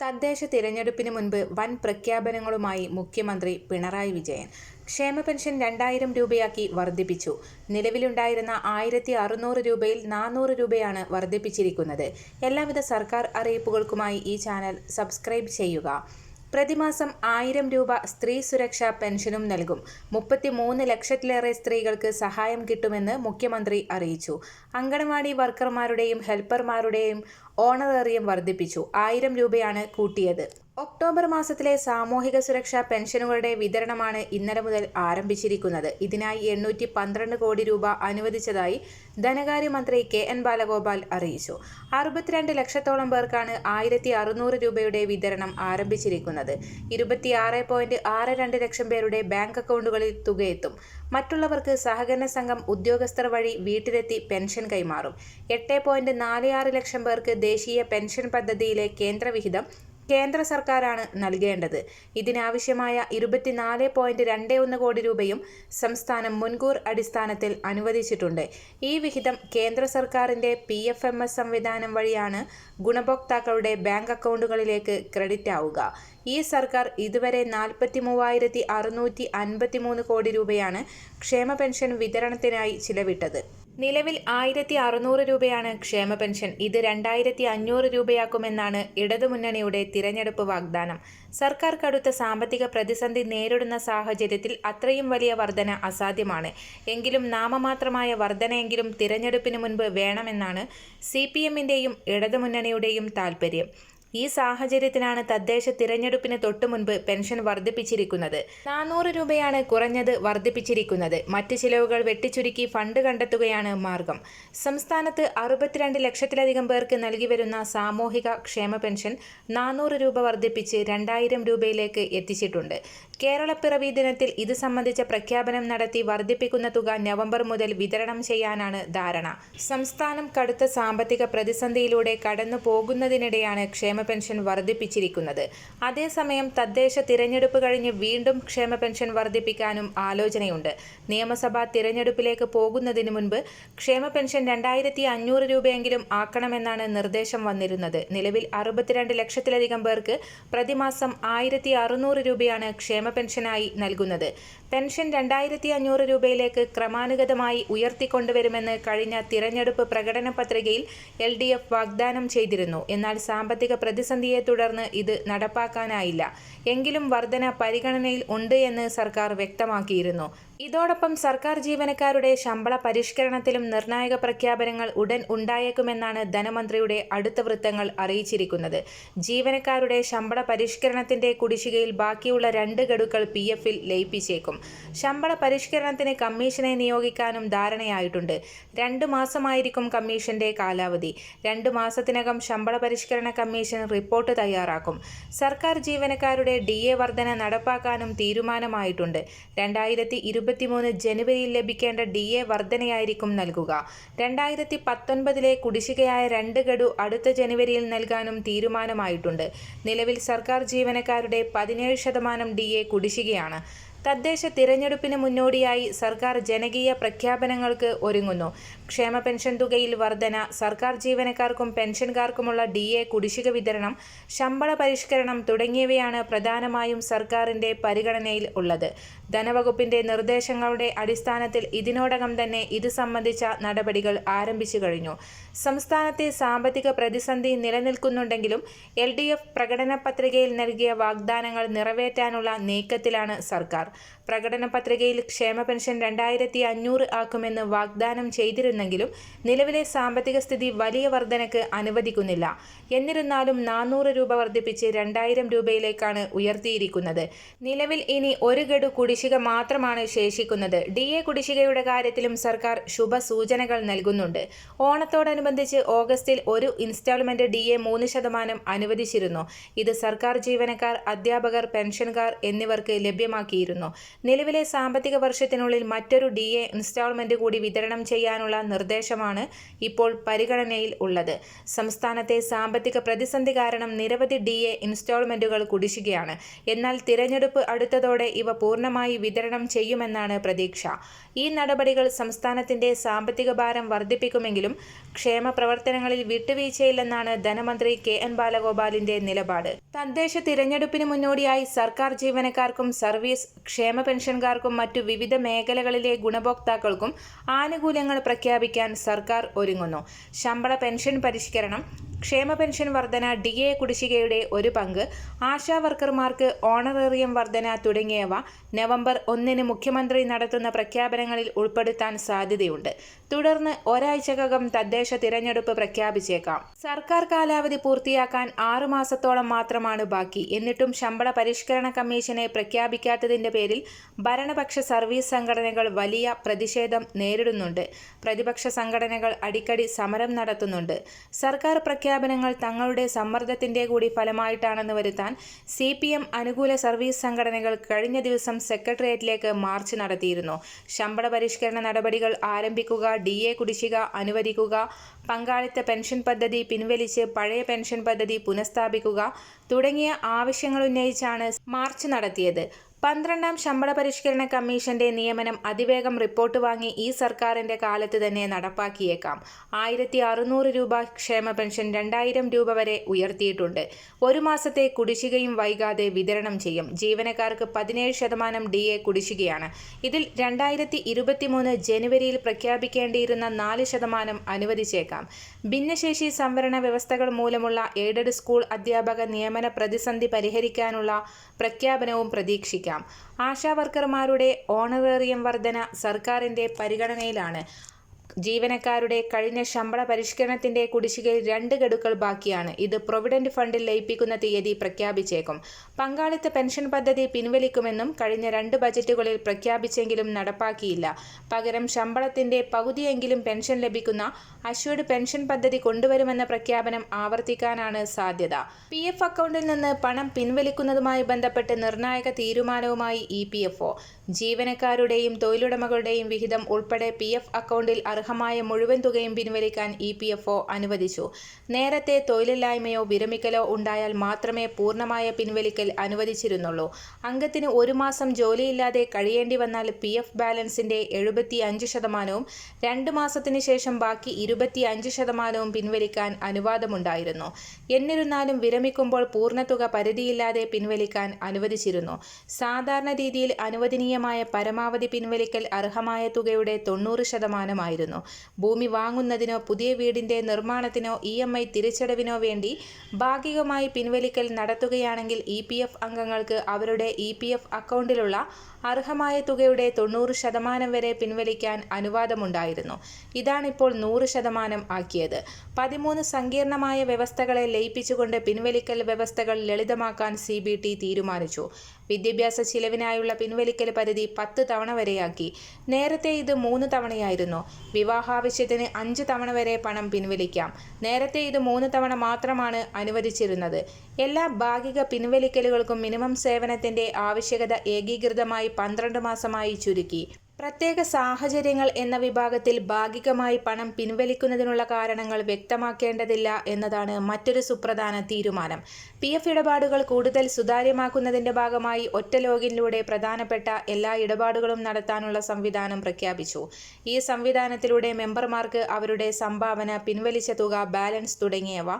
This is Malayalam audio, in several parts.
തദ്ദേശ തിരഞ്ഞെടുപ്പിന് മുൻപ് വൻ പ്രഖ്യാപനങ്ങളുമായി മുഖ്യമന്ത്രി പിണറായി വിജയൻ ക്ഷേമ പെൻഷൻ രണ്ടായിരം രൂപയാക്കി വർദ്ധിപ്പിച്ചു. നിലവിലുണ്ടായിരുന്ന ആയിരത്തി അറുന്നൂറ് രൂപയിൽ നാനൂറ് രൂപയാണ് വർദ്ധിപ്പിച്ചിരിക്കുന്നത്. എല്ലാവിധ സർക്കാർ അറിയിപ്പുകൾക്കുമായി ഈ ചാനൽ സബ്സ്ക്രൈബ് ചെയ്യുക. പ്രതിമാസം ആയിരം രൂപ സ്ത്രീ സുരക്ഷാ പെൻഷനും നൽകും. മുപ്പത്തിമൂന്ന് ലക്ഷത്തിലേറെ സ്ത്രീകൾക്ക് സഹായം കിട്ടുമെന്ന് മുഖ്യമന്ത്രി അറിയിച്ചു. അങ്കണവാടി വർക്കർമാരുടെയും ഹെൽപ്പർമാരുടെയും ഓണറേറിയം വർദ്ധിപ്പിച്ചു. ആയിരം രൂപയാണ് കൂട്ടിയത്. ഒക്ടോബർ മാസത്തിലെ സാമൂഹിക സുരക്ഷാ പെൻഷനുകളുടെ വിതരണമാണ് ഇന്നലെ മുതൽ ആരംഭിച്ചിരിക്കുന്നത്. ഇതിനായി എണ്ണൂറ്റി പന്ത്രണ്ട് കോടി രൂപ അനുവദിച്ചതായി ധനകാര്യമന്ത്രി കെ എൻ ബാലഗോപാൽ അറിയിച്ചു. അറുപത്തിരണ്ട് ലക്ഷത്തോളം പേർക്കാണ് ആയിരത്തി അറുന്നൂറ് രൂപയുടെ വിതരണം ആരംഭിച്ചിരിക്കുന്നത്. ഇരുപത്തിയാറ് പോയിന്റ് ആറ് രണ്ട് ലക്ഷം പേരുടെ ബാങ്ക് അക്കൗണ്ടുകളിൽ തുകയെത്തും. മറ്റുള്ളവർക്ക് സഹകരണ സംഘം ഉദ്യോഗസ്ഥർ വഴി വീട്ടിലെത്തി പെൻഷൻ കൈമാറും. എട്ട് ലക്ഷം പേർക്ക് ദേശീയ പെൻഷൻ പദ്ധതിയിലെ കേന്ദ്രവിഹിതം കേന്ദ്ര സർക്കാരാണ് നൽകേണ്ടത്. ഇതിനാവശ്യമായ ഇരുപത്തിനാല് പോയിന്റ് രണ്ട് ഒന്ന് കോടി രൂപയും സംസ്ഥാനം മുൻകൂർ അടിസ്ഥാനത്തിൽ അനുവദിച്ചിട്ടുണ്ട്. ഈ വിഹിതം കേന്ദ്ര സർക്കാരിന്റെ പി എഫ് എം എസ് സംവിധാനം വഴിയാണ് ഗുണഭോക്താക്കളുടെ ബാങ്ക് അക്കൗണ്ടുകളിലേക്ക് ക്രെഡിറ്റ് ആവുക. ഈ സർക്കാർ ഇതുവരെ നാൽപ്പത്തി മൂവായിരത്തി അറുന്നൂറ്റി അൻപത്തി മൂന്ന് കോടി രൂപയാണ് ക്ഷേമ പെൻഷൻ വിതരണത്തിനായി ചിലവിട്ടത്. നിലവിൽ ആയിരത്തി അറുന്നൂറ് രൂപയാണ് ക്ഷേമ പെൻഷൻ. ഇത് രണ്ടായിരത്തി അഞ്ഞൂറ് രൂപയാക്കുമെന്നാണ് ഇടതുമുന്നണിയുടെ തിരഞ്ഞെടുപ്പ് വാഗ്ദാനം. സർക്കാർ കടുത്ത സാമ്പത്തിക പ്രതിസന്ധി നേരിടുന്ന സാഹചര്യത്തിൽ അത്രയും വലിയ വർധന അസാധ്യമാണ്. എങ്കിലും നാമമാത്രമായ വർധനയെങ്കിലും തിരഞ്ഞെടുപ്പിന് മുൻപ് വേണമെന്നാണ് സി പി എമ്മിന്റെയും ഇടതുമുന്നണിയുടെയും താൽപ്പര്യം ഈ സാഹചര്യത്തിനാണ് തദ്ദേശ തിരഞ്ഞെടുപ്പിന് തൊട്ടു മുൻപ് പെൻഷൻ വർദ്ധിപ്പിച്ചിരിക്കുന്നത്. നാനൂറ് രൂപയാണ് കുറഞ്ഞത് വർദ്ധിപ്പിച്ചിരിക്കുന്നത്. മറ്റ് ചിലവുകൾ വെട്ടിച്ചുരുക്കി ഫണ്ട് കണ്ടെത്തുകയാണ് മാർഗം. സംസ്ഥാനത്ത് അറുപത്തിരണ്ട് ലക്ഷത്തിലധികം പേർക്ക് നൽകി വരുന്ന സാമൂഹിക ക്ഷേമ പെൻഷൻ നാനൂറ് രൂപ വർദ്ധിപ്പിച്ച് രണ്ടായിരം രൂപയിലേക്ക് എത്തിച്ചിട്ടുണ്ട്. കേരളപ്പിറവി ദിനത്തിൽ ഇത് സംബന്ധിച്ച പ്രഖ്യാപനം നടത്തി വർദ്ധിപ്പിക്കുന്ന തുക നവംബർ മുതൽ വിതരണം ചെയ്യാനാണ് ധാരണ. സംസ്ഥാനം കടുത്ത സാമ്പത്തിക പ്രതിസന്ധിയിലൂടെ കടന്നു പോകുന്നതിനിടെയാണ് ക്ഷേമ പെൻഷൻ വർദ്ധിപ്പിച്ചിരിക്കുന്നത്. അതേസമയം തദ്ദേശ തിരഞ്ഞെടുപ്പ് കഴിഞ്ഞ് വീണ്ടും ക്ഷേമ പെൻഷൻ വർദ്ധിപ്പിക്കാനും ആലോചനയുണ്ട്. നിയമസഭാ തിരഞ്ഞെടുപ്പിലേക്ക് പോകുന്നതിന് മുൻപ് ക്ഷേമ പെൻഷൻ രണ്ടായിരത്തി അഞ്ഞൂറ് രൂപയെങ്കിലും ആക്കണമെന്നാണ് നിർദ്ദേശം വന്നിരുന്നത്. നിലവിൽ അറുപത്തിരണ്ട് ലക്ഷത്തിലധികം പേർക്ക് പ്രതിമാസം ആയിരത്തി അറുന്നൂറ് രൂപയാണ് ക്ഷേമ പെൻഷനായി നൽകുന്നത്. പെൻഷൻ രണ്ടായിരത്തി അഞ്ഞൂറ് രൂപയിലേക്ക് ക്രമാനുഗതമായി ഉയർത്തിക്കൊണ്ടുവരുമെന്ന് കഴിഞ്ഞ തിരഞ്ഞെടുപ്പ് പ്രകടന പത്രികയിൽ എൽ ഡി എഫ് വാഗ്ദാനം ചെയ്തിരുന്നു. എന്നാൽ സാമ്പത്തിക പ്രതിസന്ധിയെ തുടർന്ന് ഇത് നടപ്പാക്കാനായില്ല. എങ്കിലും വർധന പരിഗണനയിൽ ഉണ്ട് എന്ന് സർക്കാർ വ്യക്തമാക്കിയിരുന്നു. ഇതോടൊപ്പം സർക്കാർ ജീവനക്കാരുടെ ശമ്പള പരിഷ്കരണത്തിലും നിർണായക പ്രഖ്യാപനങ്ങൾ ഉടൻ ഉണ്ടായേക്കുമെന്നാണ് ധനമന്ത്രിയുടെ അടുത്ത വൃത്തങ്ങൾ അറിയിച്ചിരിക്കുന്നത്. ജീവനക്കാരുടെ ശമ്പള പരിഷ്കരണത്തിന്റെ കുടിശ്ശികയിൽ ബാക്കിയുള്ള രണ്ട് ഗഡുക്കൾ പി എഫിൽ ലയിപ്പിച്ചേക്കും. ശമ്പള പരിഷ്കരണത്തിന് കമ്മീഷനെ നിയോഗിക്കാനും ധാരണയായിട്ടുണ്ട്. രണ്ട് മാസമായിരിക്കും കമ്മീഷന്റെ കാലാവധി. രണ്ട് മാസത്തിനകം ശമ്പള പരിഷ്കരണ കമ്മീഷൻ റിപ്പോർട്ട് തയ്യാറാക്കും. സർക്കാർ ജീവനക്കാരുടെ ഡി എ വർധന നടപ്പാക്കാനും തീരുമാനമായിട്ടുണ്ട്. രണ്ടായിരത്തി ഇരുപത്തിമൂന്ന് ജനുവരിയിൽ ലഭിക്കേണ്ട ഡി എ വർധനയായിരിക്കും നൽകുക. രണ്ടായിരത്തി പത്തൊൻപതിലെ കുടിശ്ശികയായ രണ്ട് ഗഡു അടുത്ത ജനുവരിയിൽ നൽകാനും തീരുമാനമായിട്ടുണ്ട്. നിലവിൽ സർക്കാർ ജീവനക്കാരുടെ പതിനേഴ് ശതമാനം ഡി എ കുടിശ്ശികയാണ്. തദ്ദേശ തിരഞ്ഞെടുപ്പിന് മുന്നോടിയായി സർക്കാർ ജനകീയ പ്രഖ്യാപനങ്ങൾക്ക് ഒരുങ്ങുന്നു. ക്ഷേമ പെൻഷൻ തുകയിൽ വർധന സർക്കാർ ജീവനക്കാർക്കും പെൻഷൻകാർക്കുമുള്ള ഡി എ കുടിശ്ശിക വിതരണം ശമ്പള പരിഷ്കരണം തുടങ്ങിയവയാണ് പ്രധാനമായും സർക്കാരിന്റെ പരിഗണനയിൽ ഉള്ളത്. ധനവകുപ്പിന്റെ നിർദ്ദേശങ്ങളുടെ അടിസ്ഥാനത്തിൽ ഇതിനോടകം തന്നെ ഇത് സംബന്ധിച്ച നടപടികൾ ആരംഭിച്ചു കഴിഞ്ഞു. സംസ്ഥാനത്തെ സാമ്പത്തിക പ്രതിസന്ധി നിലനിൽക്കുന്നുണ്ടെങ്കിലും എൽ ഡി എഫ് പ്രകടന പത്രികയിൽ നൽകിയ വാഗ്ദാനങ്ങൾ നിറവേറ്റാനുള്ള നീക്കത്തിലാണ് സർക്കാർ. പ്രകടന പത്രികയിൽ ക്ഷേമ പെൻഷൻ രണ്ടായിരത്തി അഞ്ഞൂറ് ആക്കുമെന്ന് വാഗ്ദാനം ചെയ്തിരുന്നെങ്കിലും നിലവിലെ സാമ്പത്തിക സ്ഥിതി വലിയ വർധനയ്ക്ക് അനുവദിക്കുന്നില്ല. എന്നിരുന്നാലും നാനൂറ് രൂപ വർദ്ധിപ്പിച്ച് രണ്ടായിരം രൂപയിലേക്കാണ് ഉയർത്തിയിരിക്കുന്നത്. നിലവിൽ ഇനി ഒരു ഗഡു കുടിശ്ശിക മാത്രമാണ് ശേഷിക്കുന്നത്. ഡി എ കുടിശ്ശികയുടെ കാര്യത്തിലും സർക്കാർ ശുഭസൂചനകൾ നൽകുന്നുണ്ട്. ഓണത്തോടനുബന്ധിച്ച് ഓഗസ്റ്റിൽ ഒരു ഇൻസ്റ്റാൾമെന്റ് ഡി എ മൂന്ന് ശതമാനം അനുവദിച്ചിരുന്നു. ഇത് സർക്കാർ ജീവനക്കാർ അധ്യാപകർ പെൻഷൻകാർ എന്നിവർക്ക് ലഭ്യമാക്കിയിരുന്നു. നിലവിലെ സാമ്പത്തിക വർഷത്തിനുള്ളിൽ മറ്റൊരു ഡി എ ഇൻസ്റ്റാൾമെന്റ് കൂടി വിതരണം ചെയ്യാനുള്ള നിർദ്ദേശമാണ് ഇപ്പോൾ പരിഗണനയിൽ ഉള്ളത്. സംസ്ഥാനത്തെ സാമ്പത്തിക പ്രതിസന്ധി കാരണം നിരവധി ഡി എ ഇൻസ്റ്റാൾമെന്റുകൾ കുടിശ്ശികയാണ്. എന്നാൽ തിരഞ്ഞെടുപ്പ് അടുത്തതോടെ ഇവ പൂർണമായി വിതരണം ചെയ്യുമെന്നാണ് പ്രതീക്ഷ. ഈ നടപടികൾ സംസ്ഥാനത്തിന്റെ സാമ്പത്തിക ഭാരം വർദ്ധിപ്പിക്കുമെങ്കിലും ക്ഷേമ പ്രവർത്തനങ്ങളിൽ വിട്ടുവീഴ്ചയില്ലെന്നാണ് ധനമന്ത്രി കെ എൻ ബാലഗോപാലിന്റെ നിലപാട്. തദ്ദേശ തിരഞ്ഞെടുപ്പിന് മുന്നോടിയായി സർക്കാർ ജീവനക്കാർക്കും സർവീസ് ക്ഷേമ പെൻഷൻകാർക്കും മറ്റു വിവിധ മേഖലകളിലെ ഗുണഭോക്താക്കൾക്കും ആനുകൂല്യങ്ങൾ പ്രഖ്യാപിക്കാൻ സർക്കാർ ഒരുങ്ങുന്നു. ശമ്പള പെൻഷൻ പരിഷ്കരണം ക്ഷേമ പെൻഷൻ വർധന ഡി എ കുടിശ്ശികയുടെ ഒരു പങ്ക് ആശാ വർക്കർമാർക്ക് ഓണറേറിയം വർധന തുടങ്ങിയവ നവംബർ ഒന്നിന് മുഖ്യമന്ത്രി നടത്തുന്ന പ്രഖ്യാപനങ്ങളിൽ ഉൾപ്പെടുത്താൻ സാധ്യതയുണ്ട്. തുടർന്ന് ഒരാഴ്ചക്കകം തദ്ദേശ തിരഞ്ഞെടുപ്പ് പ്രഖ്യാപിച്ചേക്കാം. സർക്കാർ കാലാവധി പൂർത്തിയാക്കാൻ ആറു മാസത്തോളം മാത്രമാണ് ബാക്കി. എന്നിട്ടും ശമ്പള പരിഷ്കരണ കമ്മീഷനെ പ്രഖ്യാപിക്കാത്തതിന്റെ പേരിൽ ഭരണപക്ഷ സർവീസ് സംഘടനകൾ വലിയ പ്രതിഷേധം നേരിടുന്നുണ്ട്. പ്രതിപക്ഷ സംഘടനകൾ അടിക്കടി സമരം നടത്തുന്നുണ്ട്. സർക്കാർ പ്രഖ്യാപനങ്ങൾ തങ്ങളുടെ സമ്മർദ്ദത്തിന്റെ കൂടി ഫലമായിട്ടാണെന്ന് വരുത്താൻ സി അനുകൂല സർവീസ് സംഘടനകൾ കഴിഞ്ഞ ദിവസം സെക്രട്ടേറിയറ്റിലേക്ക് മാർച്ച് നടത്തിയിരുന്നു. ശമ്പള പരിഷ്കരണ നടപടികൾ ആരംഭിക്കുക ഡി എ കുടിശ്ശിക അനുവദിക്കുക പങ്കാളിത്ത പെൻഷൻ പദ്ധതി പിൻവലിച്ച് പഴയ പെൻഷൻ പദ്ധതി പുനഃസ്ഥാപിക്കുക തുടങ്ങിയ ആവശ്യങ്ങൾ ഉന്നയിച്ചാണ് മാർച്ച് നടത്തിയത്. പന്ത്രണ്ടാം ശമ്പള പരിഷ്കരണ കമ്മീഷന്റെ നിയമനം അതിവേഗം റിപ്പോർട്ട് വാങ്ങി ഈ സർക്കാരിന്റെ കാലത്ത് തന്നെ നടപ്പാക്കിയേക്കാം. ആയിരത്തി അറുന്നൂറ് രൂപ ക്ഷേമ പെൻഷൻ രണ്ടായിരം രൂപ വരെ ഉയർത്തിയിട്ടുണ്ട്. ഒരു മാസത്തെ കുടിശ്ശികയും വൈകാതെ വിതരണം ചെയ്യും. ജീവനക്കാർക്ക് പതിനേഴ് ശതമാനം ഡി എ കുടിശ്ശികയാണ്. ഇതിൽ രണ്ടായിരത്തി ഇരുപത്തിമൂന്ന് ജനുവരിയിൽ പ്രഖ്യാപിക്കേണ്ടിയിരുന്ന നാല് ശതമാനം അനുവദിച്ചേക്കാം. ഭിന്നശേഷി സംവരണ വ്യവസ്ഥകൾ മൂലമുള്ള എയ്ഡഡ് സ്കൂൾ അധ്യാപക നിയമന പ്രതിസന്ധി പരിഹരിക്കാനുള്ള പ്രഖ്യാപനവും പ്രതീക്ഷിക്കാം. ആശാവർക്കർമാരുടെ ഓണറേറിയം വർധന സർക്കാരിന്റെ പരിഗണനയിലാണ്. ജീവനക്കാരുടെ കഴിഞ്ഞ ശമ്പള പരിഷ്കരണത്തിന്റെ കുടിശ്ശികയിൽ രണ്ട് ഗഡുക്കൾ ബാക്കിയാണ്. ഇത് പ്രൊവിഡന്റ് ഫണ്ടിൽ ലയിപ്പിക്കുന്ന തീയതി പ്രഖ്യാപിച്ചേക്കും. പങ്കാളിത്ത പെൻഷൻ പദ്ധതി പിൻവലിക്കുമെന്നും കഴിഞ്ഞ രണ്ട് ബജറ്റുകളിൽ പ്രഖ്യാപിച്ചെങ്കിലും നടപ്പാക്കിയില്ല. പകരം ശമ്പളത്തിന്റെ പകുതിയെങ്കിലും പെൻഷൻ ലഭിക്കുന്ന അശ്വഡ് പെൻഷൻ പദ്ധതി കൊണ്ടുവരുമെന്ന പ്രഖ്യാപനം ആവർത്തിക്കാനാണ് സാധ്യത. പി എഫ് അക്കൗണ്ടിൽ നിന്ന് പണം പിൻവലിക്കുന്നതുമായി ബന്ധപ്പെട്ട് നിർണായക തീരുമാനവുമായി ഇ പി എഫ് ഒ. ജീവനക്കാരുടെയും തൊഴിലുടമകളുടെയും വിഹിതം ഉൾപ്പെടെ പി എഫ് അക്കൗണ്ടിൽ അർഹമായ മുഴുവൻ തുകയും പിൻവലിക്കാൻ ഇ പി എഫ് ഒ അനുവദിച്ചു. നേരത്തെ തൊഴിലില്ലായ്മയോ വിരമിക്കലോ ഉണ്ടായാൽ മാത്രമേ പൂർണമായ പിൻവലിക്കൽ അനുവദിച്ചിരുന്നുള്ളൂ. അംഗത്തിന് ഒരു മാസം ജോലിയില്ലാതെ കഴിയേണ്ടി വന്നാൽ പി എഫ് ബാലൻസിന്റെ എഴുപത്തി അഞ്ച് ശതമാനവും രണ്ട് മാസത്തിന് ശേഷം ബാക്കി ഇരുപത്തി അഞ്ച് ശതമാനവും പിൻവലിക്കാൻ അനുവാദമുണ്ടായിരുന്നു. എന്നിരുന്നാലും വിരമിക്കുമ്പോൾ പൂർണതുക പരിധിയില്ലാതെ പിൻവലിക്കാൻ അനുവദിച്ചിരുന്നു. സാധാരണ രീതിയിൽ അനുവദനീയമായ പരമാവധി പിൻവലിക്കൽ അർഹമായ തുകയുടെ തൊണ്ണൂറ് ശതമാനമായിരുന്നു. ഭൂമി വാങ്ങുന്നതിനോ പുതിയ വീടിന്റെ നിർമ്മാണത്തിനോ ഇ എം ഐ തിരിച്ചടവിനോ വേണ്ടി ഭാഗികമായി പിൻവലിക്കൽ നടത്തുകയാണെങ്കിൽ ഇ പി എഫ് അംഗങ്ങൾക്ക് അവരുടെ ഇ പി എഫ് അക്കൗണ്ടിലുള്ള അർഹമായ തുകയുടെ തൊണ്ണൂറ് ശതമാനം വരെ പിൻവലിക്കാൻ അനുവാദമുണ്ടായിരുന്നു. ഇതാണിപ്പോൾ നൂറ് ശതമാനം ആക്കിയത്. പതിമൂന്ന് സങ്കീർണമായ വ്യവസ്ഥകളെ ലയിപ്പിച്ചുകൊണ്ട് പിൻവലിക്കൽ വ്യവസ്ഥകൾ ലളിതമാക്കാൻ സി ബി ടി തീരുമാനിച്ചു. വിദ്യാഭ്യാസ ചിലവിനായുള്ള പിൻവലിക്കൽ പരിധി പത്ത് തവണ വരെയാക്കി. നേരത്തെ ഇത് മൂന്ന് തവണയായിരുന്നു. വിവാഹാവശ്യത്തിന് അഞ്ച് തവണ വരെ പണം പിൻവലിക്കാം. നേരത്തെ ഇത് മൂന്ന് തവണ മാത്രമാണ് അനുവദിച്ചിരുന്നത്. എല്ലാ ഭാഗിക പിൻവലിക്കലുകൾക്കും മിനിമം സേവനത്തിന്റെ ആവശ്യകത ഏകീകൃതമായി പന്ത്രണ്ട് മാസമായി ചുരുക്കി. പ്രത്യേക സാഹചര്യങ്ങൾ എന്ന വിഭാഗത്തിൽ ഭാഗികമായി പണം പിൻവലിക്കുന്നതിനുള്ള കാരണങ്ങൾ വ്യക്തമാക്കേണ്ടതില്ല എന്നതാണ് മറ്റൊരു സുപ്രധാന തീരുമാനം. പി എഫ് ഇടപാടുകൾ കൂടുതൽ സുതാര്യമാക്കുന്നതിന്റെ ഭാഗമായി ഒറ്റ ലോഗിനിലൂടെ പ്രധാനപ്പെട്ട എല്ലാ ഇടപാടുകളും നടത്താനുള്ള സംവിധാനം പ്രഖ്യാപിച്ചു. ഈ സംവിധാനത്തിലൂടെ മെമ്പർമാർക്ക് അവരുടെ സംഭാവന പിൻവലിച്ച തുക ബാലൻസ് തുടങ്ങിയവ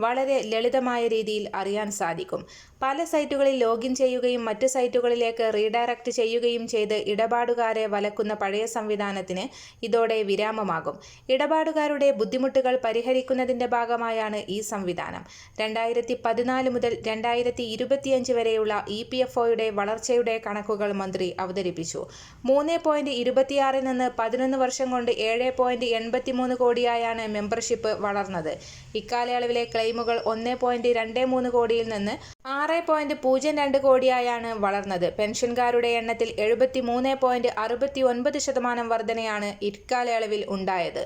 വളരെ ലളിതമായ രീതിയിൽ അറിയാൻ സാധിക്കും. പല സൈറ്റുകളിൽ ലോഗിൻ ചെയ്യുകയും മറ്റ് സൈറ്റുകളിലേക്ക് റീഡയറക്റ്റ് ചെയ്യുകയും ചെയ്ത് ഇടപാടുകാരെ വലക്കുന്ന പഴയ സംവിധാനത്തിന് ഇതോടെ വിരാമമാകും. ഇടപാടുകാരുടെ ബുദ്ധിമുട്ടുകൾ പരിഹരിക്കുന്നതിന്റെ ഭാഗമായാണ് ഈ സംവിധാനം. രണ്ടായിരത്തി പതിനാല് മുതൽ രണ്ടായിരത്തി ഇരുപത്തിയഞ്ച് വരെയുള്ള ഇ പി എഫ് ഒയുടെ വളർച്ചയുടെ കണക്കുകൾ മന്ത്രി അവതരിപ്പിച്ചു. മൂന്ന് പോയിന്റ് ഇരുപത്തിയാറിൽ നിന്ന് പതിനൊന്ന് വർഷം കൊണ്ട് ഏഴ് പോയിന്റ് എൺപത്തിമൂന്ന് കോടിയായാണ് മെമ്പർഷിപ്പ് വളർന്നത്. ഇക്കാലയളവിലെ ക്ലെയിമുകൾ ഒന്ന് പോയിന്റ് രണ്ട് മൂന്ന് കോടിയിൽ നിന്ന് ആറ് പോയിന്റ് പൂജ്യം രണ്ട് കോടിയായാണ് വളർന്നത്. പെൻഷൻകാരുടെ എണ്ണത്തിൽ എഴുപത്തി മൂന്ന് പോയിന്റ് അറുപത്തി ഒൻപത് ശതമാനം വർധനയാണ് ഇക്കാലയളവിൽ ഉണ്ടായത്.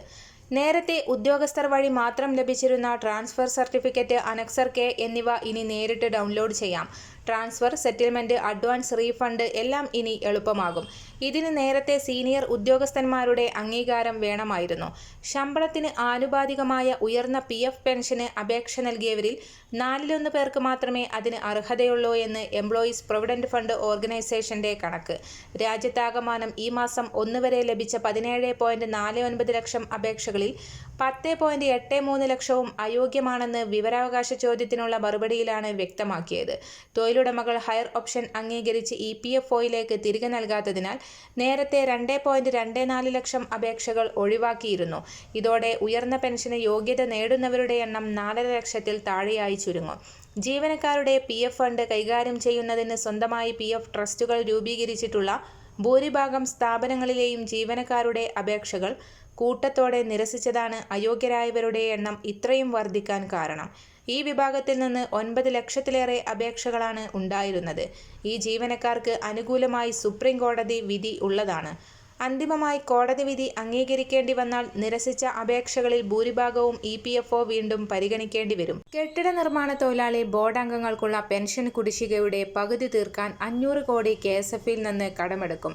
നേരത്തെ ഉദ്യോഗസ്ഥർ വഴി മാത്രം ലഭിച്ചിരുന്ന ട്രാൻസ്ഫർ സർട്ടിഫിക്കറ്റ് അനക്സർ കെ എന്നിവ ഇനി നേരിട്ട് ഡൗൺലോഡ് ചെയ്യാം. ട്രാൻസ്ഫർ സെറ്റിൽമെന്റ് അഡ്വാൻസ് റീഫണ്ട് എല്ലാം ഇനി എളുപ്പമാകും. ഇതിന് നേരത്തെ സീനിയർ ഉദ്യോഗസ്ഥന്മാരുടെ അംഗീകാരം വേണമായിരുന്നു. ശമ്പളത്തിന് ആനുപാതികമായ ഉയർന്ന പി എഫ് പെൻഷന് അപേക്ഷ നൽകിയവരിൽ നാലിലൊന്ന് പേർക്ക് മാത്രമേ അതിന് അർഹതയുള്ളൂ എന്ന് എംപ്ലോയീസ് പ്രൊവിഡന്റ് ഫണ്ട് ഓർഗനൈസേഷന്റെ കണക്ക്. രാജ്യത്താകമാനം ഈ മാസം ഒന്ന് വരെ ലഭിച്ച പതിനേഴ് ലക്ഷം അപേക്ഷകളിൽ പത്ത് പോയിന്റ് എട്ട് മൂന്ന് ലക്ഷവും അയോഗ്യമാണെന്ന് വിവരാവകാശ ചോദ്യത്തിനുള്ള മറുപടിയിലാണ് വ്യക്തമാക്കിയത്. തൊഴിലുടമകൾ ഹയർ ഓപ്ഷൻ അംഗീകരിച്ച് ഇ പി എഫ് ഒയിലേക്ക് തിരികെ നൽകാത്തതിനാൽ നേരത്തെ രണ്ട് പോയിന്റ് രണ്ട് നാല് ലക്ഷം അപേക്ഷകൾ ഒഴിവാക്കിയിരുന്നു. ഇതോടെ ഉയർന്ന പെൻഷന് യോഗ്യത നേടുന്നവരുടെ എണ്ണം നാലര ലക്ഷത്തിൽ താഴെയായി ചുരുങ്ങും. ജീവനക്കാരുടെ പി എഫ് ഫണ്ട് കൈകാര്യം ചെയ്യുന്നതിന് സ്വന്തമായി പി എഫ് ട്രസ്റ്റുകൾ രൂപീകരിച്ചിട്ടുള്ള ഭൂരിഭാഗം സ്ഥാപനങ്ങളിലെയും ജീവനക്കാരുടെ അപേക്ഷകൾ കൂട്ടത്തോടെ നിരസിച്ചതാണ് അയോഗ്യരായവരുടെ എണ്ണം ഇത്രയും വർദ്ധിക്കാൻ കാരണം. ഈ വിഭാഗത്തിൽ നിന്ന് ഒൻപത് ലക്ഷത്തിലേറെ അപേക്ഷകളാണ് ഉണ്ടായിരുന്നത്. ഈ ജീവനക്കാർക്ക് അനുകൂലമായി സുപ്രീം കോടതി വിധി ഉള്ളതാണ്. അന്തിമമായി കോടതി വിധി അംഗീകരിക്കേണ്ടി വന്നാൽ നിരസിച്ച അപേക്ഷകളിൽ ഭൂരിഭാഗവും ഇ പി എഫ് ഒ വീണ്ടും പരിഗണിക്കേണ്ടി വരും. കെട്ടിട നിർമ്മാണ തൊഴിലാളി ബോർഡ് അംഗങ്ങൾക്കുള്ള പെൻഷൻ കുടിശ്ശികയുടെ പകുതി തീർക്കാൻ അഞ്ഞൂറ് കോടി കെ എസ് എഫിൽ നിന്ന് കടമെടുക്കും.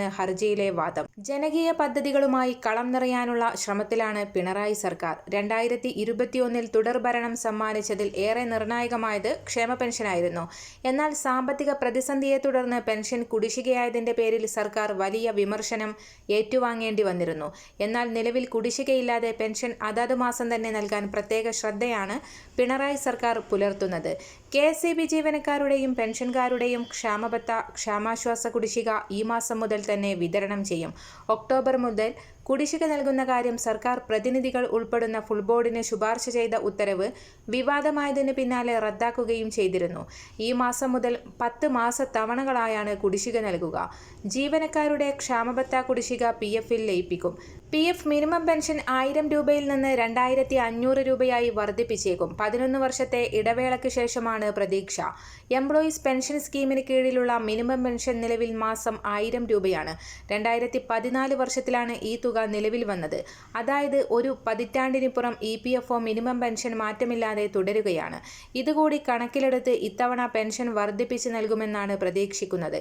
ഹർജിയിലെ വാദം. ജനകീയ പദ്ധതികളുമായി കളം നിറയാനുള്ള ശ്രമത്തിലാണ് പിണറായി സർക്കാർ. രണ്ടായിരത്തി ഇരുപത്തിയൊന്നിൽ തുടർഭരണം സമ്മാനിച്ചതിൽ ഏറെ നിർണായകമായത് ക്ഷേമ പെൻഷനായിരുന്നു. എന്നാൽ സാമ്പത്തിക പ്രതിസന്ധിയെ തുടർന്ന് പെൻഷൻ കുടിശ്ശികയായതിന്റെ പേരിൽ സർക്കാർ വലിയ വിമർശനം ഏറ്റുവാങ്ങേണ്ടി വന്നിരുന്നു. എന്നാൽ നിലവിൽ കുടിശ്ശികയില്ലാതെ പെൻഷൻ അതാത് മാസം തന്നെ നൽകാൻ പ്രത്യേക ശ്രദ്ധയാണ് പിണറായി സർക്കാർ പുലർത്തുന്നത്. കെ എസ് ഇ ബി ജീവനക്കാരുടെയും പെൻഷൻകാരുടെയും ക്ഷാമബത്ത ക്ഷാമാശ്വാസ കുടിശ്ശിക ഈ മാസം മുതൽ തന്നെ വിതരണം ചെയ്യും. ഒക്ടോബർ മുതൽ കുടിശ്ശിക നൽകുന്ന കാര്യം സർക്കാർ പ്രതിനിധികൾ ഉൾപ്പെടുന്ന ഫുൾ ബോർഡിന് ശുപാർശ ചെയ്ത ഉത്തരവ് വിവാദമായതിന് പിന്നാലെ റദ്ദാക്കുകയും ചെയ്തിരുന്നു. ഈ മാസം മുതൽ പത്ത് മാസ തവണകളായാണ് കുടിശ്ശിക നൽകുക. ജീവനക്കാരുടെ ക്ഷാമബത്ത കുടിശ്ശിക പി എഫിൽ ലയിപ്പിക്കും. പി എഫ് മിനിമം പെൻഷൻ ആയിരം രൂപയിൽ നിന്ന് രണ്ടായിരത്തി അഞ്ഞൂറ് രൂപയായി വർദ്ധിപ്പിച്ചേക്കും. പതിനൊന്ന് വർഷത്തെ ഇടവേളയ്ക്ക് ശേഷമാണ് പ്രതീക്ഷ. എംപ്ലോയീസ് പെൻഷൻ സ്കീമിന് കീഴിലുള്ള മിനിമം പെൻഷൻ നിലവിൽ മാസം ആയിരം രൂപയാണ്. രണ്ടായിരത്തി പതിനാല് വർഷത്തിലാണ് ഈ തുക നിലവിൽ വന്നത്. അതായത് ഒരു പതിറ്റാണ്ടിനിപ്പുറം E P F O minimum pension മാറ്റമില്ലാതെ തുടരുകയാണ്. ഇതുകൂടി കണക്കിലെടുത്ത് ഇത്തവണ പെൻഷൻ വർദ്ധിപ്പിച്ച് നൽകുമെന്നാണ് പ്രതീക്ഷിക്കുന്നത്.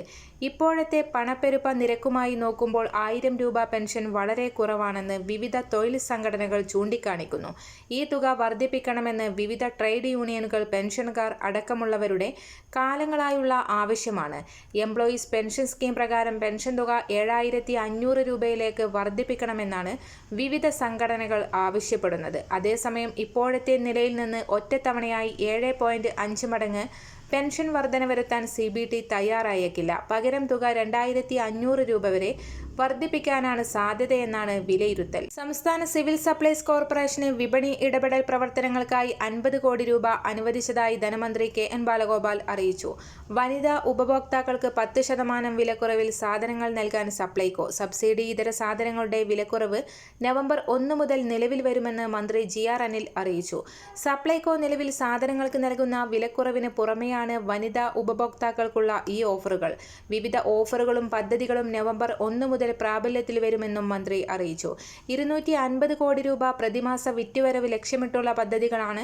ഇപ്പോഴത്തെ പണപ്പെരുപ്പ നിരക്കുമായി നോക്കുമ്പോൾ ആയിരം രൂപ പെൻഷൻ വളരെ കുറവാണെന്ന് വിവിധ തൊഴിൽ സംഘടനകൾ ചൂണ്ടിക്കാണിക്കുന്നു. ഈ തുക വർദ്ധിപ്പിക്കണമെന്ന് വിവിധ ട്രേഡ് യൂണിയനുകൾ പെൻഷൻകാർ അടക്കമുള്ളവരുടെ കാലങ്ങളായുള്ള ആവശ്യമാണ്. എംപ്ലോയീസ് പെൻഷൻ സ്കീം പ്രകാരം പെൻഷൻ തുക ഏഴായിരത്തി അഞ്ഞൂറ് രൂപയിലേക്ക് വർദ്ധിപ്പിക്കണമെന്നാണ് വിവിധ സംഘടനകൾ ആവശ്യപ്പെടുന്നത്. അതേസമയം ഇപ്പോഴത്തെ നിലയിൽ നിന്ന് ഒറ്റത്തവണയായി ഏഴ് പോയിന്റ് അഞ്ച് മടങ്ങ് പെൻഷൻ വർധന വരുത്താൻ സി ബി ടി തയ്യാറായേക്കില്ല. പകരം തുക രണ്ടായിരത്തി അഞ്ഞൂറ് രൂപ വരെ വർദ്ധിപ്പിക്കാനാണ് സാധ്യതയെന്നാണ് വിലയിരുത്തൽ. സംസ്ഥാന സിവിൽ സപ്ലൈസ് കോർപ്പറേഷന് വിപണി ഇടപെടൽ പ്രവർത്തനങ്ങൾക്കായി അൻപത് കോടി രൂപ അനുവദിച്ചതായി ധനമന്ത്രി കെ എൻ ബാലഗോപാൽ അറിയിച്ചു. വനിതാ ഉപഭോക്താക്കൾക്ക് പത്ത് ശതമാനം വിലക്കുറവിൽ സാധനങ്ങൾ നൽകാൻ സപ്ലൈകോ സബ്സിഡി ഇതര സാധനങ്ങളുടെ വിലക്കുറവ് നവംബർ ഒന്ന് മുതൽ നിലവിൽ വരുമെന്ന് മന്ത്രി ജി ആർ അനിൽ അറിയിച്ചു. സപ്ലൈകോ നിലവിൽ സാധനങ്ങൾക്ക് നൽകുന്ന വിലക്കുറവിന് പുറമെയാണ് വനിതാ ഉപഭോക്താക്കൾക്കുള്ള ഈ ഓഫറുകൾ. വിവിധ ഓഫറുകളും പദ്ധതികളും നവംബർ ഒന്ന് മുതൽ പ്രാബല്യത്തിൽ വരുമെന്നും മന്ത്രി അറിയിച്ചു. ഇരുന്നൂറ്റി അൻപത് കോടി രൂപ പ്രതിമാസ വിറ്റുവരവ് ലക്ഷ്യമിട്ടുള്ള പദ്ധതികളാണ്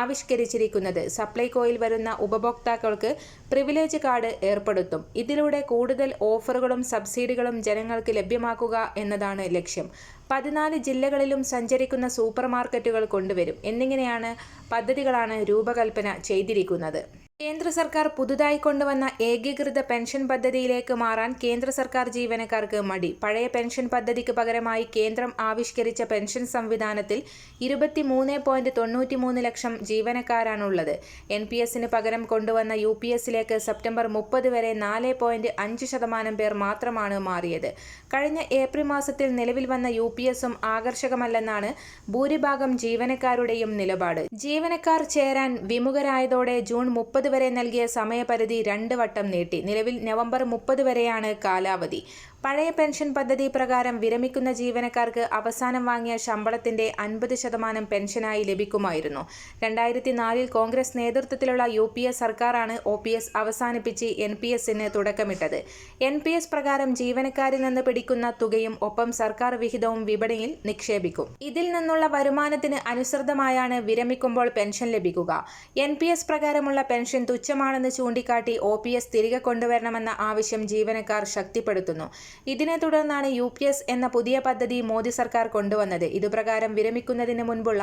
ആവിഷ്കരിച്ചിരിക്കുന്നത്. സപ്ലൈകോയിൽ വരുന്ന ഉപഭോക്താക്കൾക്ക് പ്രിവിലേജ് കാർഡ് ഏർപ്പെടുത്തും. ഇതിലൂടെ കൂടുതൽ ഓഫറുകളും സബ്സിഡികളും ജനങ്ങൾക്ക് ലഭ്യമാക്കുക എന്നതാണ് ലക്ഷ്യം. പതിനാല് ജില്ലകളിലും സഞ്ചരിക്കുന്ന സൂപ്പർ മാർക്കറ്റുകൾ കൊണ്ടുവരും. എന്നിങ്ങനെയാണ് പദ്ധതികളാണ് രൂപകൽപ്പന ചെയ്തിരിക്കുന്നത്. കേന്ദ്ര സർക്കാർ പുതുതായി കൊണ്ടുവന്ന ഏകീകൃത പെൻഷൻ പദ്ധതിയിലേക്ക് മാറാൻ കേന്ദ്ര സർക്കാർ ജീവനക്കാർക്ക് മടി. പഴയ പെൻഷൻ പദ്ധതിക്ക് പകരമായി കേന്ദ്രം ആവിഷ്കരിച്ച പെൻഷൻ സംവിധാനത്തിൽ ഇരുപത്തിമൂന്ന് പോയിന്റ് തൊണ്ണൂറ്റിമൂന്ന് ലക്ഷം ജീവനക്കാരാണുള്ളത്. എൻ പി എസിന് പകരം കൊണ്ടുവന്ന യു പി എസിലേക്ക് സെപ്റ്റംബർ മുപ്പത് വരെ നാല് പോയിന്റ് അഞ്ച് ശതമാനം പേർ മാത്രമാണ് മാറിയത്. കഴിഞ്ഞ ഏപ്രിൽ മാസത്തിൽ നിലവിൽ വന്ന യു പി എസും ആകർഷകമല്ലെന്നാണ് ഭൂരിഭാഗം ജീവനക്കാരുടെയും നിലപാട്. ജീവനക്കാർ ചേരാൻ വിമുഖരായതോടെ ജൂൺ മുപ്പത് വരെ നൽകിയ സമയപരിധി രണ്ട് വട്ടം നീട്ടി. നിലവിൽ നവംബർ മുപ്പത് വരെയാണ് കാലാവധി. പഴയ പെൻഷൻ പദ്ധതി പ്രകാരം വിരമിക്കുന്ന ജീവനക്കാർക്ക് അവസാനം വാങ്ങിയ ശമ്പളത്തിന്റെ അൻപത് ശതമാനം പെൻഷനായി ലഭിക്കുമായിരുന്നു. രണ്ടായിരത്തി നാലിൽ കോൺഗ്രസ് നേതൃത്വത്തിലുള്ള യു പി എസ് സർക്കാരാണ് ഒ പി എസ് അവസാനിപ്പിച്ച് എൻ പി എസിന് തുടക്കമിട്ടത്. എൻ പി എസ് പ്രകാരം ജീവനക്കാരിൽ നിന്ന് പിടിക്കുന്ന തുകയും ഒപ്പം സർക്കാർ വിഹിതവും വിപണിയിൽ നിക്ഷേപിക്കും. ഇതിൽ നിന്നുള്ള വരുമാനത്തിന് അനുസൃതമായാണ് വിരമിക്കുമ്പോൾ പെൻഷൻ ലഭിക്കുക. എൻ പി എസ് പ്രകാരമുള്ള പെൻഷൻ തുച്ഛമാണെന്ന് ചൂണ്ടിക്കാട്ടി ഒ പി എസ് തിരികെ കൊണ്ടുവരണമെന്ന ആവശ്യം ജീവനക്കാർ ശക്തിപ്പെടുത്തുന്നു. ഇതിനെ തുടർന്നാണ് യു എന്ന പുതിയ പദ്ധതി മോദി സർക്കാർ കൊണ്ടുവന്നത്. ഇതുപ്രകാരം വിരമിക്കുന്നതിന് മുൻപുള്ള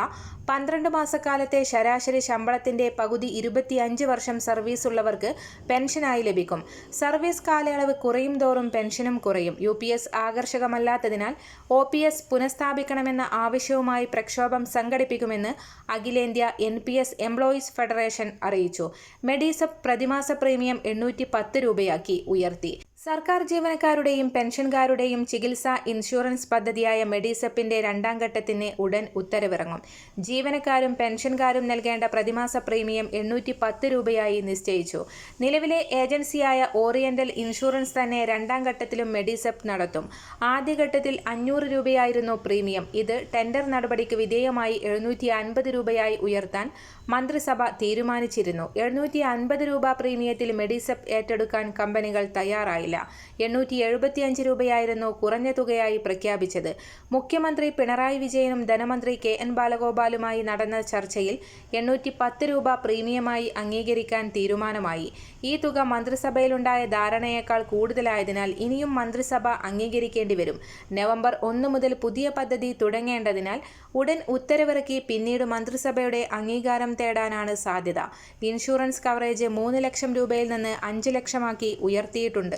പന്ത്രണ്ട് മാസക്കാലത്തെ ശരാശരി ശമ്പളത്തിന്റെ പകുതി ഇരുപത്തിയഞ്ച് വർഷം സർവീസ് ഉള്ളവർക്ക് പെൻഷനായി ലഭിക്കും. സർവീസ് കാലയളവ് കുറയും തോറും പെൻഷനും കുറയും. യു പി എസ് ആകർഷകമല്ലാത്തതിനാൽ ഒ പി എസ് പുനഃസ്ഥാപിക്കണമെന്ന ആവശ്യവുമായി പ്രക്ഷോഭം സംഘടിപ്പിക്കുമെന്ന് അഖിലേന്ത്യാ N P S employees federation അറിയിച്ചു. മെഡിസപ്പ് പ്രതിമാസ പ്രീമിയം എണ്ണൂറ്റി പത്ത് രൂപയാക്കി ഉയർത്തി. സർക്കാർ ജീവനക്കാരുടെയും പെൻഷൻകാരുടെയും ചികിത്സാ ഇൻഷുറൻസ് പദ്ധതിയായ മെഡിസെപ്പിന്റെ രണ്ടാം ഘട്ടത്തിന് ഉടൻ ഉത്തരവിറങ്ങും. ജീവനക്കാരും പെൻഷൻകാരും നൽകേണ്ട പ്രതിമാസ പ്രീമിയം എണ്ണൂറ്റി പത്ത് രൂപയായി നിശ്ചയിച്ചു. നിലവിലെ ഏജൻസിയായ ഓറിയന്റൽ ഇൻഷുറൻസ് തന്നെ രണ്ടാം ഘട്ടത്തിലും മെഡിസെപ്പ് നടത്തും. ആദ്യഘട്ടത്തിൽ അഞ്ഞൂറ് രൂപയായിരുന്നു പ്രീമിയം. ഇത് ടെൻഡർ നടപടിക്ക് വിധേയമായി എഴുന്നൂറ്റി അൻപത് രൂപയായി ഉയർത്താൻ മന്ത്രിസഭ തീരുമാനിച്ചിരുന്നു. എഴുന്നൂറ്റി അൻപത് രൂപ പ്രീമിയത്തിൽ മെഡിസെപ് ഏറ്റെടുക്കാൻ കമ്പനികൾ തയ്യാറായില്ല. എണ്ണൂറ്റി എഴുപത്തിയഞ്ച് രൂപയായിരുന്നു കുറഞ്ഞ തുകയായി പ്രഖ്യാപിച്ചത്. മുഖ്യമന്ത്രി പിണറായി വിജയനും ധനമന്ത്രി കെ എൻ ബാലഗോപാലുമായി നടന്ന ചർച്ചയിൽ എണ്ണൂറ്റി പത്ത് രൂപ പ്രീമിയമായി അംഗീകരിക്കാൻ തീരുമാനമായി. ഈ തുക മന്ത്രിസഭയിലുണ്ടായ ധാരണയേക്കാൾ കൂടുതലായതിനാൽ ഇനിയും മന്ത്രിസഭ അംഗീകരിക്കേണ്ടി വരും. നവംബർ ഒന്ന് മുതൽ പുതിയ പദ്ധതി തുടങ്ങേണ്ടതിനാൽ ഉടൻ ഉത്തരവിറക്കി പിന്നീട് മന്ത്രിസഭയുടെ അംഗീകാരം തേടാനാണ് സാധ്യത. ഇൻഷുറൻസ് കവറേജ് മൂന്ന് ലക്ഷം രൂപയിൽ നിന്ന് അഞ്ച് ലക്ഷമാക്കി ഉയർത്തിയിട്ടുണ്ട്.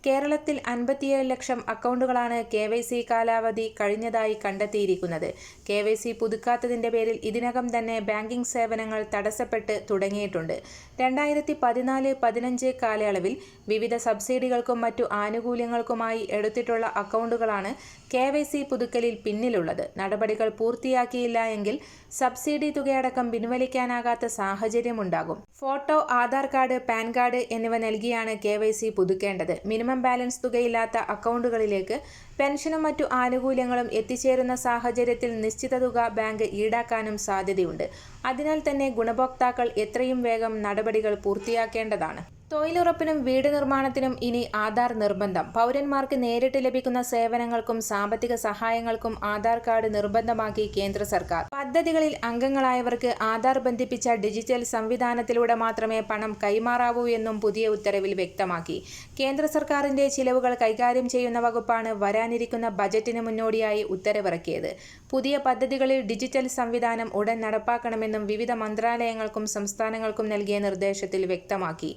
കേരളത്തിൽ അൻപത്തിയേഴ് ലക്ഷം അക്കൗണ്ടുകളാണ് കെ വൈ സി കാലാവധി കഴിഞ്ഞതായി കണ്ടെത്തിയിരിക്കുന്നത്. കെ വൈ സി പുതുക്കാത്തതിന്റെ പേരിൽ ഇതിനകം തന്നെ ബാങ്കിംഗ് സേവനങ്ങൾ തടസ്സപ്പെട്ട് തുടങ്ങിയിട്ടുണ്ട്. രണ്ടായിരത്തി പതിനാല് പതിനഞ്ച് കാലയളവിൽ വിവിധ സബ്സിഡികൾക്കും മറ്റു ആനുകൂല്യങ്ങൾക്കുമായി എടുത്തിട്ടുള്ള അക്കൗണ്ടുകളാണ് കെ വൈ സി പുതുക്കലിൽ പിന്നിലുള്ളത്. നടപടികൾ പൂർത്തിയാക്കിയില്ല എങ്കിൽ സബ്സിഡി തുകയടക്കം പിൻവലിക്കാനാകാത്ത സാഹചര്യമുണ്ടാകും. Photo Aadhaar card PAN card എന്നിവ നൽകിയാണ് കെ വൈ സി പുതുക്കേണ്ടത്. മിനിമം ബാലൻസ് തുകയില്ലാത്ത അക്കൗണ്ടുകളിലേക്ക് പെൻഷനും മറ്റു ആനുകൂല്യങ്ങളും എത്തിച്ചേരുന്ന സാഹചര്യത്തിൽ നിശ്ചിത തുക ബാങ്ക് ഈടാക്കാനും സാധ്യതയുണ്ട്. അതിനാൽ തന്നെ ഗുണഭോക്താക്കൾ എത്രയും വേഗം നടപടികൾ പൂർത്തിയാക്കേണ്ടതാണ്. തൊഴിലുറപ്പിനും വീട് നിർമ്മാണത്തിനും ഇനി ആധാർ നിർബന്ധം. പൗരന്മാർക്ക് നേരിട്ട് ലഭിക്കുന്ന സേവനങ്ങൾക്കും സാമ്പത്തിക സഹായങ്ങൾക്കും ആധാർ കാർഡ് നിർബന്ധമാക്കി കേന്ദ്ര സർക്കാർ. പദ്ധതികളിൽ അംഗങ്ങളായവർക്ക് ആധാർ ബന്ധിപ്പിച്ച ഡിജിറ്റൽ സംവിധാനത്തിലൂടെ മാത്രമേ പണം കൈമാറാവൂ എന്നും പുതിയ ഉത്തരവിൽ വ്യക്തമാക്കി. കേന്ദ്ര സർക്കാരിന്റെ ചിലവുകൾ കൈകാര്യം ചെയ്യുന്ന വകുപ്പാണ് വരാനിരിക്കുന്ന ബജറ്റിന് മുന്നോടിയായി ഉത്തരവിറക്കിയത്. പുതിയ പദ്ധതികളിൽ ഡിജിറ്റൽ സംവിധാനം ഉടൻ നടപ്പാക്കണമെന്നും വിവിധ മന്ത്രാലയങ്ങൾക്കും സംസ്ഥാനങ്ങൾക്കും നൽകിയ നിർദ്ദേശത്തിൽ വ്യക്തമാക്കി.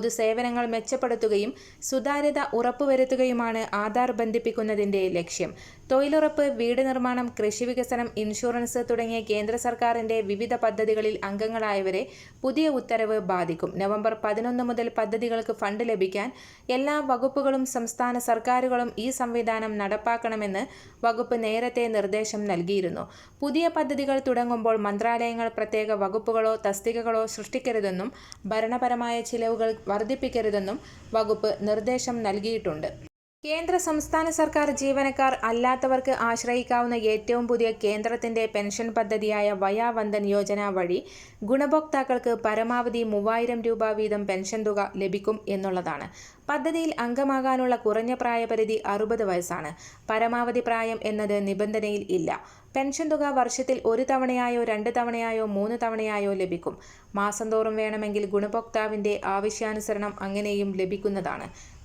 പൊതുസേവനങ്ങൾ മെച്ചപ്പെടുത്തുകയും സുതാര്യത ഉറപ്പുവരുത്തുകയുമാണ് ആധാർ ബന്ധിപ്പിക്കുന്നതിന്റെ ലക്ഷ്യം. തൊഴിലുറപ്പ് വീട് നിർമ്മാണം കൃഷി വികസനം ഇൻഷുറൻസ് തുടങ്ങിയ കേന്ദ്ര സർക്കാരിന്റെ വിവിധ പദ്ധതികളിൽ അംഗങ്ങളായവരെ പുതിയ ഉത്തരവ് ബാധിക്കും. നവംബർ പതിനൊന്ന് മുതൽ പദ്ധതികൾക്ക് ഫണ്ട് ലഭിക്കാൻ എല്ലാ വകുപ്പുകളും സംസ്ഥാന സർക്കാരുകളും ഈ സംവിധാനം നടപ്പാക്കണമെന്ന് വകുപ്പ് നേരത്തെ നിർദ്ദേശം നൽകിയിരുന്നു. പുതിയ പദ്ധതികൾ തുടങ്ങുമ്പോൾ മന്ത്രാലയങ്ങൾ പ്രത്യേക വകുപ്പുകളോ തസ്തികകളോ സൃഷ്ടിക്കരുതെന്നും ഭരണപരമായ ചിലവുകൾ വർദ്ധിപ്പിക്കരുതെന്നും വകുപ്പ് നിർദ്ദേശം നൽകിയിട്ടുണ്ട്. കേന്ദ്ര സംസ്ഥാന സർക്കാർ ജീവനക്കാർ അല്ലാത്തവർക്ക് ആശ്രയിക്കാവുന്ന ഏറ്റവും പുതിയ കേന്ദ്രത്തിന്റെ പെൻഷൻ പദ്ധതിയായ വയാവന്ദൻ യോജന വഴി ഗുണഭോക്താക്കൾക്ക് പരമാവധി മൂവായിരം രൂപ വീതം പെൻഷൻ തുക ലഭിക്കും എന്നുള്ളതാണ്. പദ്ധതിയിൽ അംഗമാകാനുള്ള കുറഞ്ഞ പ്രായപരിധി അറുപത് വയസ്സാണ്. പരമാവധി പ്രായം എന്നത് നിബന്ധനയിൽ ഇല്ല. പെൻഷൻ തുക വർഷത്തിൽ ഒരു തവണയായോ രണ്ട് തവണയായോ മൂന്ന് തവണയായോ ലഭിക്കും. മാസം തോറും വേണമെങ്കിൽ ഗുണഭോക്താവിന്റെ ആവശ്യാനുസരണം അങ്ങനെയും ലഭിക്കുന്നതാണ്.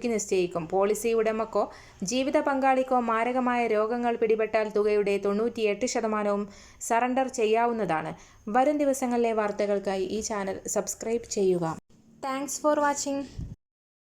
പുതുക്കി നിശ്ചയിക്കും. പോളിസി ഉടമക്കോ ജീവിത പങ്കാളിക്കോ മാരകമായ രോഗങ്ങൾ പിടിപെട്ടാൽ തുകയുടെ തൊണ്ണൂറ്റിയെട്ട് ശതമാനവും സറണ്ടർ ചെയ്യാവുന്നതാണ്. വരും ദിവസങ്ങളിലെ വാർത്തകൾക്കായി ഈ ചാനൽ സബ്സ്ക്രൈബ് ചെയ്യുക. Thanks for watching.